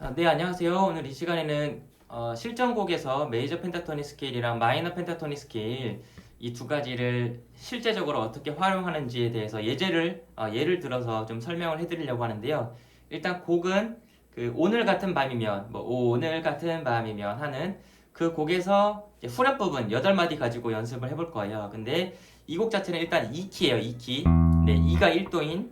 아, 네, 안녕하세요. 오늘 이 시간에는 어, 실전곡에서 메이저 펜타토닉 스케일이랑 마이너 펜타토닉 스케일 이 두 가지를 실제적으로 어떻게 활용하는지에 대해서 예제를 어, 예를 들어서 좀 설명을 해드리려고 하는데요. 일단 곡은 그 오늘 같은 밤이면 뭐 오늘 같은 밤이면 하는 그 곡에서 후렴 부분 8 마디 가지고 연습을 해볼 거예요. 근데 이 곡 자체는 일단 2키예요. 2키. 네, 2가 1도인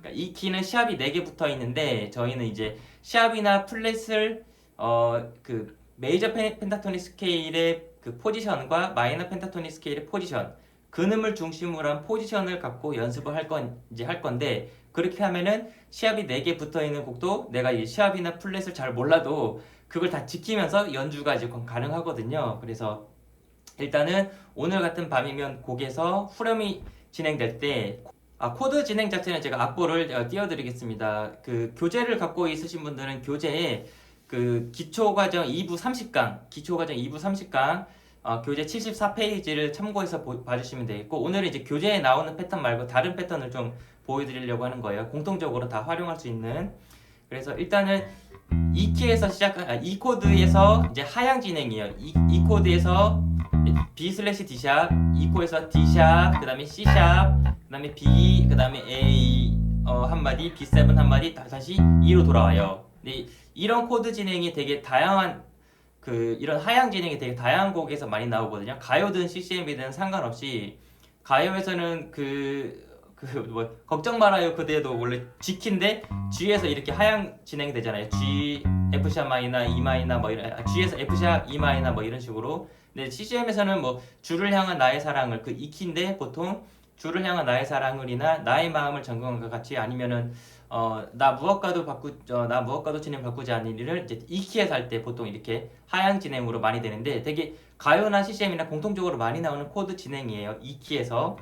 그러니까 이 키는 시합이 4개 붙어 있는데 저희는 이제 시합이나 플랫을 어 그 메이저 펜- 펜타토닉 스케일의 그 포지션과 마이너 펜타토닉 스케일의 포지션 근음을 중심으로 한 포지션을 갖고 연습을 할 건 이제 할 건데 그렇게 하면은 시합이 4개 붙어 있는 곡도 내가 이 시합이나 플랫을 잘 몰라도 그걸 다 지키면서 연주가 이제 가능하거든요. 그래서 일단은 오늘 같은 밤이면 곡에서 후렴이 진행될 때 아, 코드 진행 자체는 제가 악보를 어, 띄워드리겠습니다. 그 교재를 갖고 있으신 분들은 교재에 그 기초과정 2부 30강, 기초과정 2부 30강 어, 교재 74페이지를 참고해서 보- 봐주시면 되겠고 오늘은 이제 교재에 나오는 패턴 말고 다른 패턴을 좀 보여드리려고 하는 거예요. 공통적으로 다 활용할 수 있는. 그래서 일단은 이 키에서 시작한 아, 이 코드에서 이제 하향 진행이에요. 이, 이 코드에서 B 슬래시 D 샵, 이 코드에서 D 샵, 그다음에 C 샵, 그다음에 B, 그다음에 A 어, 한 마디, B7 한 마디 다- 다시 2로 돌아와요. 근데 이런 코드 진행이 되게 다양한 그 이런 하향 진행이 되게 다양한 곡에서 많이 나오거든요. 가요든 CCM이든 상관없이 가요에서는 그 그 뭐 걱정 말아요 그대도 원래 G키인데 G에서 이렇게 하향 진행이 되잖아요. G, F 샵 마이너, E 마이너 뭐 이런 아, G에서 F 샵, E 마이너 뭐 이런 식으로. 근데 CCM에서는 뭐 주를 향한 나의 사랑을 그 E 키인데 보통 주를 향한 나의 사랑을이나 나의 마음을 전공과 같이 아니면은 어 나 무엇과도 바꾸 어, 나 무엇과도 진행 바꾸지 않는 일을 이제 이 키에서 할 때 보통 이렇게 하향 진행으로 많이 되는데 되게 가요나 CCM이나 공통적으로 많이 나오는 코드 진행이에요. 이 키에서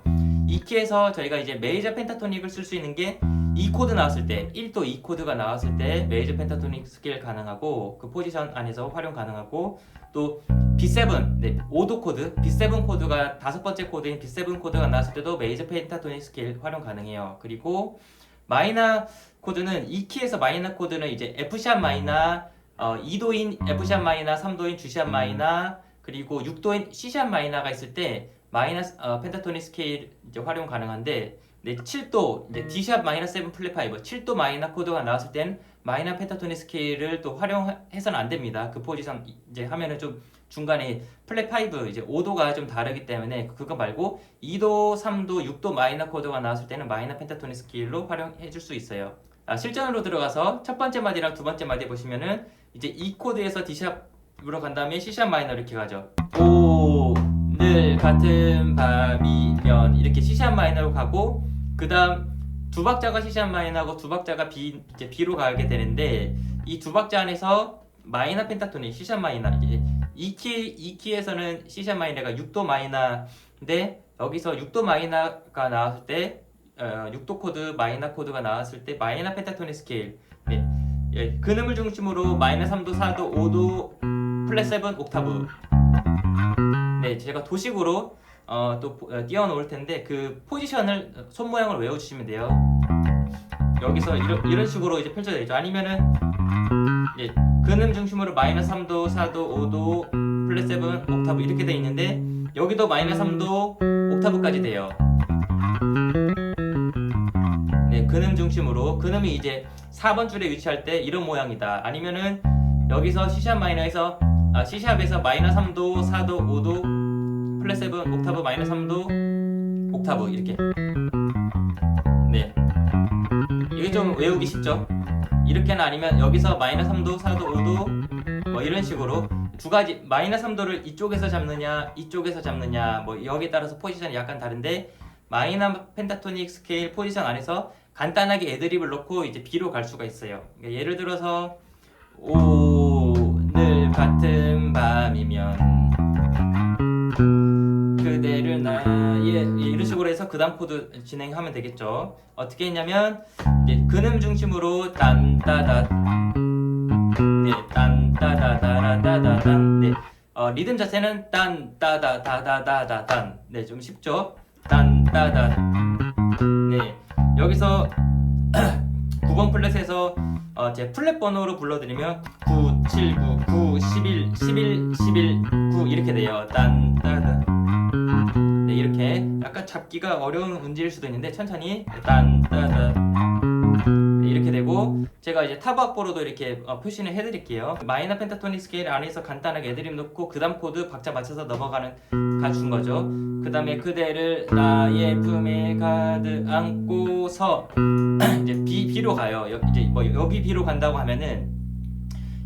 이 키에서 저희가 이제 메이저 펜타토닉을 쓸 수 있는 게이 코드 나왔을 때 1도 2 코드가 나왔을 때 메이저 펜타토닉 스케일 가능하고 그 포지션 안에서 활용 가능하고 또 B7 네 5도 코드 B7 코드가 다섯 번째 코드인 B7 코드가 나왔을 때도 메이저 펜타토닉 스케일 활용 가능해요. 그리고 마이너 코드는 이 키에서 마이너 코드는 이제 F 샵 마이너 어, 2도인 F 샵 마이너 3도인 G 샵 마이너 그리고 6도인 C 샵 마이너가 있을 때 마이너 어, 펜타토닉 스케일 이제 활용 가능한데 네, 7도 이제 D 샵 마이너 7 플랫 5 7도 마이너 코드가 나왔을 땐 마이너 펜타토닉 스케일을 또 활용해서는 안 됩니다. 그 포지션 이제 하면은 좀 중간에 플랫 5 이제 5도가 좀 다르기 때문에 그거 말고 2도, 3도, 6도 마이너 코드가 나왔을 때는 마이너 펜타토닉 스케일로 활용해 줄 수 있어요. 아, 실전으로 들어가서 첫 번째 마디랑 두 번째 마디 보시면은 이제 E 코드에서 D 샵 으로 간 다음에 C 샵 마이너 이렇게 가죠. 오늘 같은 밤이면 이렇게 C 샵 마이너로 가고 그 다음 두 박자가 C 샵 마이너고 두 박자가 B 이제 B로 가게 되는데 이 두 박자 안에서 마이너 펜타토닉 C 샵 마이너 이 키, 이 키에서는 C 샵 마이너가 6도 마이너인데 여기서 6도 마이너가 나왔을 때 어, 6도 코드 마이너 코드가 나왔을 때 마이너 펜타토닉 스케일 네. 예, 근음을 중심으로 마이너 3도, 4도, 5도, 플랫 7 옥타브 네, 제가 도식으로 어, 또 보- 어, 띄워놓을 텐데 그 포지션을 어, 손 모양을 외워주시면 돼요. 여기서 이런, 이런 식으로 이제 펼쳐져 있죠. 아니면은 예, 근음 중심으로 마이너 3도, 4도, 5도, 플랫 7, 옥타브 이렇게 돼 있는데 여기도 마이너 3도, 옥타브까지 돼요. 네, 근음 중심으로 근음이 이제 4번 줄에 위치할 때 이런 모양이다. 아니면은 여기서 C샵 마이너에서 아, C샵에서 마이너 3도, 4도, 5도, 플랫 7, 옥타브 마이너 3도, 옥타브 이렇게. 네. 이게 좀 외우기 쉽죠? 이렇게나 아니면 여기서 마이너 3도, 4도, 5도 뭐 이런 식으로 두 가지 마이너 3도를 이쪽에서 잡느냐, 이쪽에서 잡느냐 뭐 여기에 따라서 포지션이 약간 다른데 마이너 펜타토닉 스케일 포지션 안에서 간단하게 애드립을 넣고 이제 B로 갈 수가 있어요. 그러니까 예를 들어서 오늘 같은 밤이면 그대를 나의 예, 이런 식으로 해서 그 다음 코드 진행하면 되겠죠. 어떻게 했냐면 근음 중심으로 딴따다 네, 딴따다다라다다단 네, 어, 리듬 자체는 딴따다다다다다단 네, 좀 쉽죠. 딴따다 네, 여기서 9번 플랫에서 어, 어, 제 플랫 번호로 불러드리면 9, 7, 9, 9, 11, 11, 11, 9 이렇게 돼요. 딴, 따다. 네, 이렇게 약간 잡기가 어려운 문제일 수도 있는데 천천히 딴, 따다. 네, 이렇게 되고 제가 이제 타브 악보로도 이렇게 어, 표시를 해드릴게요. 마이너 펜타토닉 스케일 안에서 간단하게 애드립 넣고 그 다음 코드 박자 맞춰서 넘어가는 가준 거죠. 그 다음에 그대를 나의 품에 가득 안고서 이제 B B로 가요. 여, 이제 뭐 여기 B로 간다고 하면은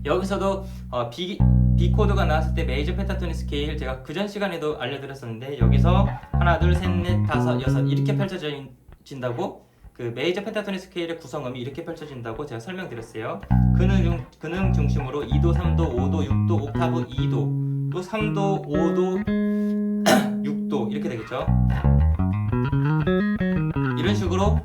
여기서도 어, B B 코드가 나왔을 때 메이저 펜타토닉 스케일 제가 그 전 시간에도 알려드렸었는데 여기서 하나 둘 셋 넷 다섯 여섯 이렇게 펼쳐진다고 그 메이저 펜타토닉 스케일의 구성음이 이렇게 펼쳐진다고 제가 설명드렸어요. 근음 중 근음 중심으로 2도, 3도, 5도, 6도, 옥타브 2도, 또 3도, 5도, 6도 이렇게 되겠죠. 이런 식으로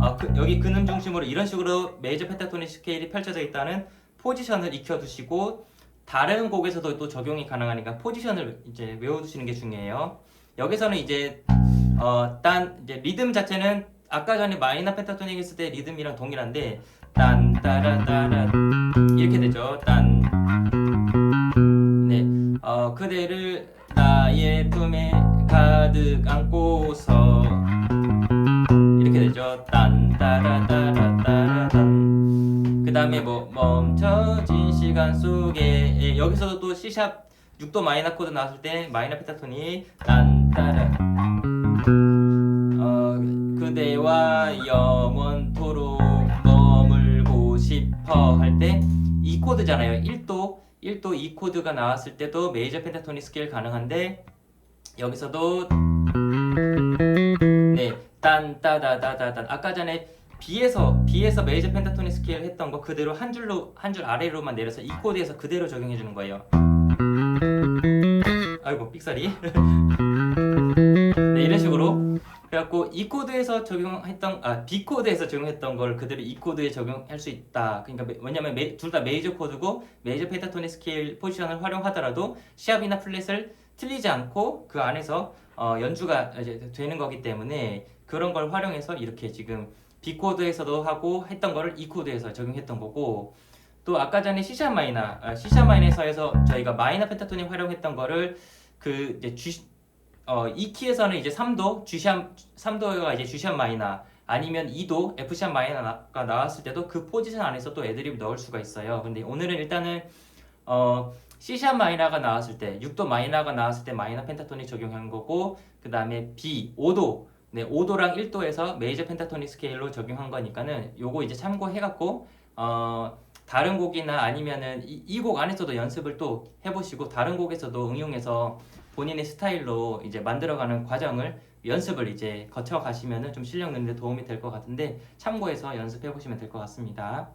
어, 그, 여기 근음 중심으로 이런 식으로 메이저 펜타토닉 스케일이 펼쳐져 있다는 포지션을 익혀두시고 다른 곡에서도 또 적용이 가능하니까 포지션을 이제 외워두시는 게 중요해요. 여기서는 이제 어, 딴 이제 리듬 자체는 아까 전에 마이너 펜타토닉 했을 때 리듬이랑 동일한데 딴 따라 따라 이렇게 되죠. 딴 네, 어, 그대를 나의 품에 가득 안고서 이렇게 되죠. 딴 따라 따라 뭐 멈춰진 시간 속에. 예, 여기서도 또 C샵 6도 마이너 코드 나왔을 때 마이너 펜타토닉 딴 따라 어, 그대와 영원토록 머물고 싶어 할 때 이 코드잖아요. 1도 1도 이 코드가 나왔을 때도 메이저 펜타토닉 스케일 가능한데 여기서도 네, 딴 따다다다단. 아까 전에 B에서 B에서 메이저 펜타토닉 스케일 했던 거 그대로 한 줄로 한 줄 아래로만 내려서 이 코드에서 그대로 적용해 주는 거예요. 아이고 삑사리. 네, 이런 식으로 그래갖고 이 코드에서 적용했던 아 B 코드에서 적용했던 걸 그대로 이 코드에 적용할 수 있다. 그러니까 메- 왜냐면 둘 다 메이저 코드고 메이저 펜타토닉 스케일 포지션을 활용하더라도 시합이나 플랫을 틀리지 않고 그 안에서 어, 연주가 되는 거기 때문에 그런 걸 활용해서 이렇게 지금 B 코드에서도 하고 했던 거를 E 코드에서 적용했던 거고 또 아까 전에 C샵 마이너 아, C샵 마이너에서 저희가 마이너 펜타토닉 활용했던 거를 그 이제 G 어, 이 키에서는 이제 3도 G샵 3도가 이제 G샵 마이너 아니면 2도 F샵 마이너가 나왔을 때도 그 포지션 안에서 또 애드립 넣을 수가 있어요. 근데 오늘은 일단은 어 C샵 마이너가 나왔을 때 6도 마이너가 나왔을 때 마이너 펜타토닉 적용한 거고 그 다음에 B 5도 네 5도랑 1도에서 메이저 펜타토닉 스케일로 적용한 거니까는 요거 이제 참고해갖고 어 다른 곡이나 아니면은 이곡 안에서도 연습을 또 해보시고 다른 곡에서도 응용해서 본인의 스타일로 이제 만들어가는 과정을 연습을 이제 거쳐 가시면은 좀 실력 느는데 도움이 될 것 같은데 참고해서 연습해 보시면 될 것 같습니다.